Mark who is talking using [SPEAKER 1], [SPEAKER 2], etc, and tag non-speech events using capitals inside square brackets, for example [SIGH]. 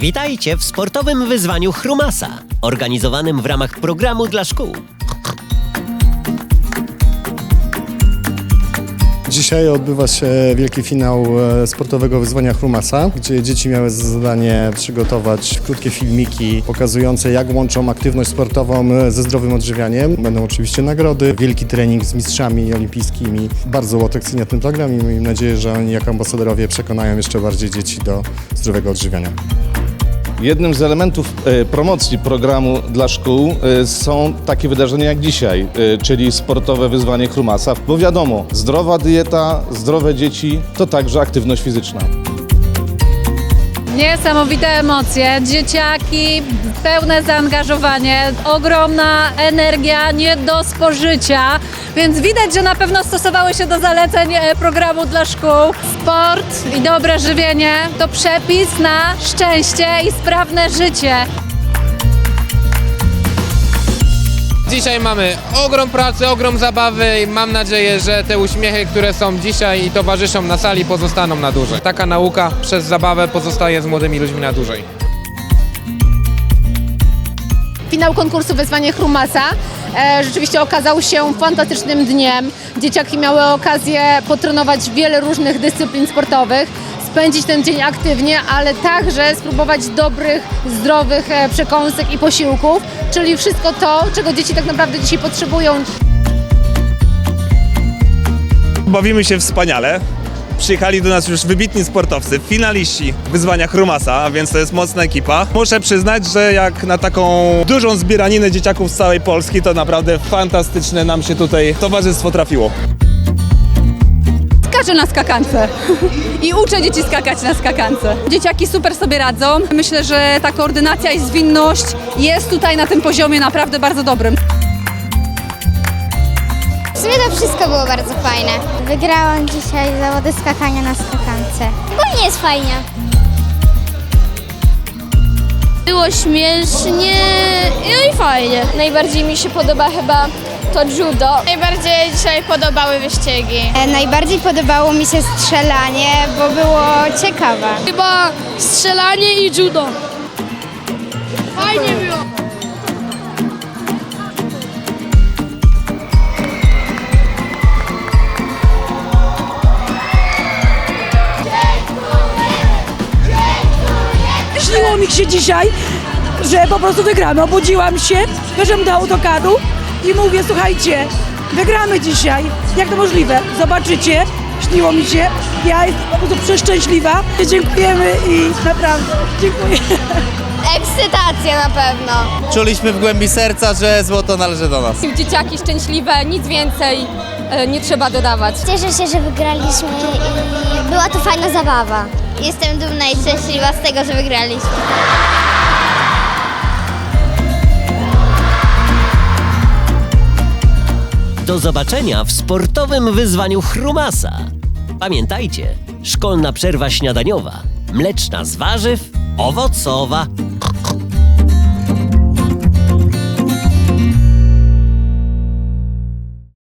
[SPEAKER 1] Witajcie w sportowym wyzwaniu Chrumasa, organizowanym w ramach programu dla szkół.
[SPEAKER 2] Dzisiaj odbywa się wielki finał e, sportowego wyzwania Chrumasa, gdzie dzieci miały za zadanie przygotować krótkie filmiki pokazujące jak łączą aktywność sportową e, ze zdrowym odżywianiem. Będą oczywiście nagrody, wielki trening z mistrzami olimpijskimi. Bardzo cenia ten program i mam nadzieję, że oni jako ambasadorowie przekonają jeszcze bardziej dzieci do zdrowego odżywiania.
[SPEAKER 3] Jednym z elementów e, promocji programu dla szkół e, są takie wydarzenia jak dzisiaj, e, czyli sportowe wyzwanie Chrumasa, bo wiadomo, zdrowa dieta, zdrowe dzieci to także aktywność fizyczna.
[SPEAKER 4] Niesamowite emocje, dzieciaki, pełne zaangażowanie, ogromna energia, nie do spożycia, więc widać, że na pewno stosowały się do zaleceń e, programu dla szkół. Sport i dobre żywienie to przepis na szczęście i sprawne życie.
[SPEAKER 5] Dzisiaj mamy ogrom pracy, ogrom zabawy i mam nadzieję, że te uśmiechy, które są dzisiaj i towarzyszą na sali pozostaną na dłużej. Taka nauka przez zabawę pozostaje z młodymi ludźmi na dłużej.
[SPEAKER 6] Finał konkursu Wyzwanie Chrumasa e, rzeczywiście okazał się fantastycznym dniem. Dzieciaki miały okazję potrenować wiele różnych dyscyplin sportowych, spędzić ten dzień aktywnie, ale także spróbować dobrych, zdrowych e, przekąsek i posiłków, czyli wszystko to, czego dzieci tak naprawdę dzisiaj potrzebują.
[SPEAKER 7] Bawimy się wspaniale. Przyjechali do nas już wybitni sportowcy, finaliści wyzwania Chrumasa, więc to jest mocna ekipa. Muszę przyznać, że jak na taką dużą zbieraninę dzieciaków z całej Polski, to naprawdę fantastyczne nam się tutaj towarzystwo trafiło.
[SPEAKER 8] Skaczę na skakance [LAUGHS] i uczę dzieci skakać na skakance. Dzieciaki super sobie radzą. Myślę, że ta koordynacja i zwinność jest tutaj na tym poziomie naprawdę bardzo dobrym.
[SPEAKER 9] W sumie to wszystko było bardzo fajne. Wygrałam dzisiaj zawody skakania na skakance. Bo nie jest fajnie.
[SPEAKER 10] Było śmiesznie no i fajnie. Najbardziej mi się podoba chyba to judo. Najbardziej dzisiaj podobały wyścigi.
[SPEAKER 9] E, Najbardziej podobało mi się strzelanie, bo było ciekawe.
[SPEAKER 10] Chyba strzelanie i judo. Fajnie było.
[SPEAKER 8] Śniło mi się dzisiaj, że po prostu wygramy. Obudziłam się, weszłam do autokadu i mówię, słuchajcie, wygramy dzisiaj. Jak to możliwe? Zobaczycie. Śniło mi się. Ja jestem po prostu przeszczęśliwa. Dziękujemy i naprawdę dziękuję.
[SPEAKER 10] Ekscytacja na pewno.
[SPEAKER 11] Czuliśmy w głębi serca, że złoto należy do nas.
[SPEAKER 10] Dzieciaki szczęśliwe, nic więcej e, nie trzeba dodawać.
[SPEAKER 9] Cieszę się, że wygraliśmy i była to fajna zabawa. Jestem dumna i szczęśliwa z tego, że wygraliśmy.
[SPEAKER 1] Do zobaczenia w sportowym wyzwaniu Chrumasa. Pamiętajcie, szkolna przerwa śniadaniowa, mleczna z warzyw, owocowa